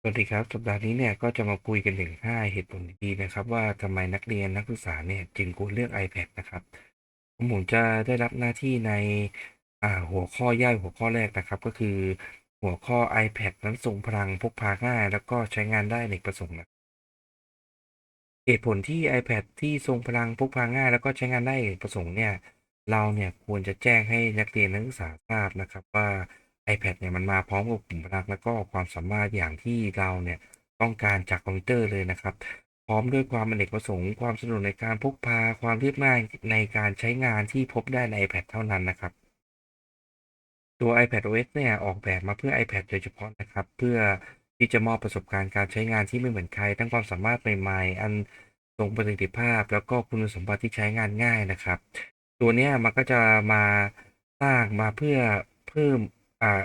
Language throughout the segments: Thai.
สวัสดีครับ สัปดาห์นี้เนี่ยก็จะมาคุยกันถึง 5 เหตุผลดีนะครับ ว่าทำไมนักเรียนนักศึกษาเนี่ยจึงควรเลือก iPad นะครับผมจะได้รับหน้าที่ในอ่าหัวข้อย่อยหัวข้อแรกนะครับ ก็คือหัวข้อ iPad นั้นทรงพลังพกพาง่าย แล้วก็ใช้งานได้อเนกประสงค์นะเหตุผลที่ iPad ที่ทรงพลังพกพาง่าย แล้วก็ใช้งานได้เนกประสงค์เนี่ยเราเนี่ยควรจะแจ้งให้นักเรียนนักศึกษาทราบนะครับว่า iPad เนี่ยมันมาพร้อมกับขุมพลังแล้วก็ความสามารถอย่างที่เราเนี่ยต้องการจากคอมพิวเตอร์เลยนะครับ พร้อมด้วยความอเนกประสงค์ความสะดวกในการพกพาความเรียบง่ายในการใช้งานที่พบได้ใน iPad เท่านั้นนะครับ ตัว iPad OS เนี่ยออกแบบมาเพื่อ iPad โดยเฉพาะนะครับ เพื่อที่จะมอบประสบการณ์การใช้งานที่ไม่เหมือนใคร ทั้งความสามารถใหม่ๆ อันทรงประสิทธิภาพ แล้วก็คุณสมบัติที่ใช้งานง่ายนะครับ ตัวเนี้ยมันก็จะมาสร้างมาเพื่อเพิ่ม อ่า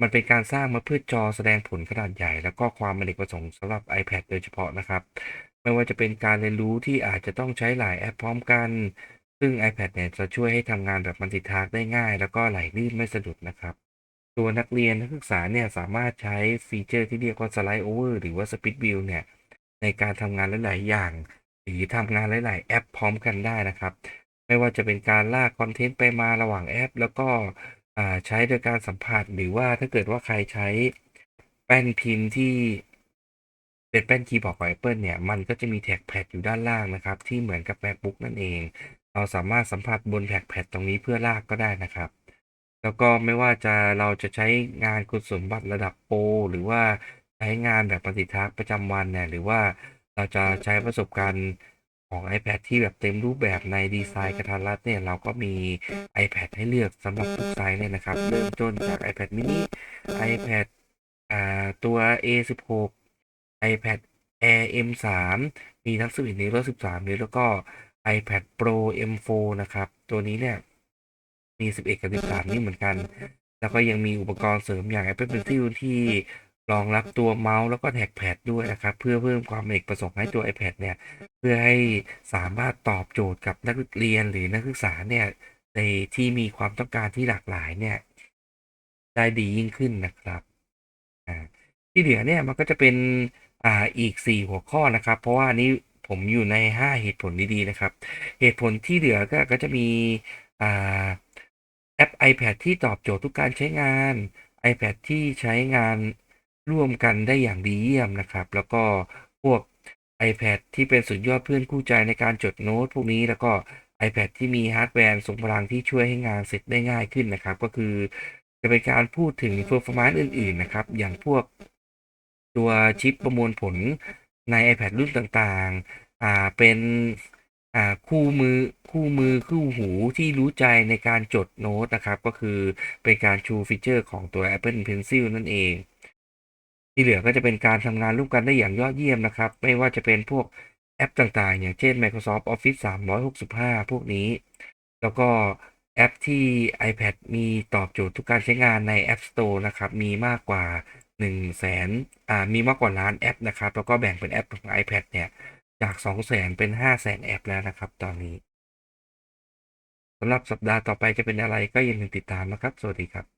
มันเป็นการสร้างมาเพื่อจอแสดงผลขนาดใหญ่ แล้วก็ความอเนกประสงค์สำหรับ iPad โดยเฉพาะนะครับ ไม่ว่าจะเป็นการเรียนรู้ที่อาจจะต้องใช้หลายแอปพร้อมกัน ซึ่ง iPad เนี่ยจะช่วยให้ทำงานแบบมัลติทาสได้ง่าย แล้วก็ไหลลื่นไม่สะดุดนะครับ ตัวนักเรียนนักศึกษาเนี่ยสามารถใช้ฟีเจอร์ที่เรียกว่า Slide Over หรือว่า Split View เนี่ยในการทำงานหลาย ๆ อย่าง หรือทำงานหลาย ๆ แอปพร้อมกันได้นะครับ ไม่ว่าจะเป็นการลากคอนเทนต์ไปมาระหว่างแอป แล้วก็่าใช้โดยการสัมผัสหรือว่าถ้าเกิดว่าใครใช้แป้นพิมพ์ที่เป็นแป้นคีย์บอร์ดของ Apple เนี่ย มันก็จะมีแท็กแพดอยู่ด้านล่างนะครับ ที่เหมือนกับ MacBook นั่นเอง เราสามารถสัมผัสบนแท็กแพดตรงนี้เพื่อลากก็ได้นะครับ แล้วก็ไม่ว่าจะเราจะใช้งานคุณสมบัติระดับโปรหรือว่าใช้งานแบบปฏิทักษ์ประจำวันเนี่ยหรือว่าเราจะใช้ประสบการณ์ ของ iPad ที่แบบเต็มรูปแบบในดีไซน์กระทัดรัดเนี่ย เราก็มี iPad ให้เลือกสำหรับทุกไซส์เลยนะครับ เริ่มต้นจาก iPad mini iPad อ่าตัว A16 iPad Air M3 มีทั้ง11นิ้วและ13นิ้แล้วก็ iPad Pro M4 นะครับ ตัวนี้เนี่ย มี 11 กับ 13นิ้เหมือนกัน แล้วก็ยังมีอุปกรณ์เสริมอย่าง Apple Pencil ที่ รองรับตัวเมาส์แล้วก็แท็กแพดด้วยนะครับ เพื่อเพิ่มความเอกประสงค์ให้ตัว iPad เนี่ย เพื่อให้สามารถตอบโจทย์กับนักเรียนหรือนักศึกษาเนี่ยในที่มีความต้องการที่หลากหลายเนี่ย ได้ดียิ่งขึ้นนะครับอ่าที่เหลือเนี่ยมันก็จะเป็นอ่าอีก 4 หัวข้อนะครับ เพราะว่านี้ผมอยู่ใน 5 เหตุผลดีๆนะครับ เหตุผลที่เหลือก็ก็จะมีอ่าแอป iPad ที่ตอบโจทย์ทุกการใช้งาน iPad ที่ใช้งาน ร่วมกันได้อย่างดีเยี่ยมนะครับ แล้วก็พวก iPad ที่เป็นสุดยอดเพื่อนคู่ใจในการจดโน้ตพวกนี้แล้วก็ iPad ที่มีฮาร์ดแวร์ทรงพลังที่ช่วยให้งานเสร็จได้ง่ายขึ้นนะครับ ก็คือจะเป็นการพูดถึง performance อื่น ๆ นะครับ อย่างพวกตัวชิปประมวลผลใน iPad รุ่นต่างๆ อ่า เป็น อ่า คู่มือ คู่มือ คู่หูที่รู้ใจในการจดโน้ตนะครับ ก็คือเป็นการชูฟีเจอร์ของตัว Apple Pencil นั่นเอง ที่เหลือก็จะเป็นการทำงานร่วมกันได้อย่างยอดเยี่ยมนะครับ ไม่ว่าจะเป็นพวกแอปต่างๆ อย่างเช่น Microsoft Office 365 พวกนี้ แล้วก็แอปที่ iPad มีตอบโจทย์ทุกการใช้งานใน App Store นะครับ มีมากกว่า 1 0 0 0 0แสนอ่ามีมากกว่าล้านแอปนะครับ แล้วก็แบ่งเป็นแอปของ iPad เนี่ยจาก 2 0 0 0 0 0เป็น 5 0 0 0 0 0แอปแล้วนะครับ ตอนนี้สำหรับสัปดาห์ต่อไปจะเป็นอะไรก็อย่าลืมติดตามนะครับ สวัสดีครับ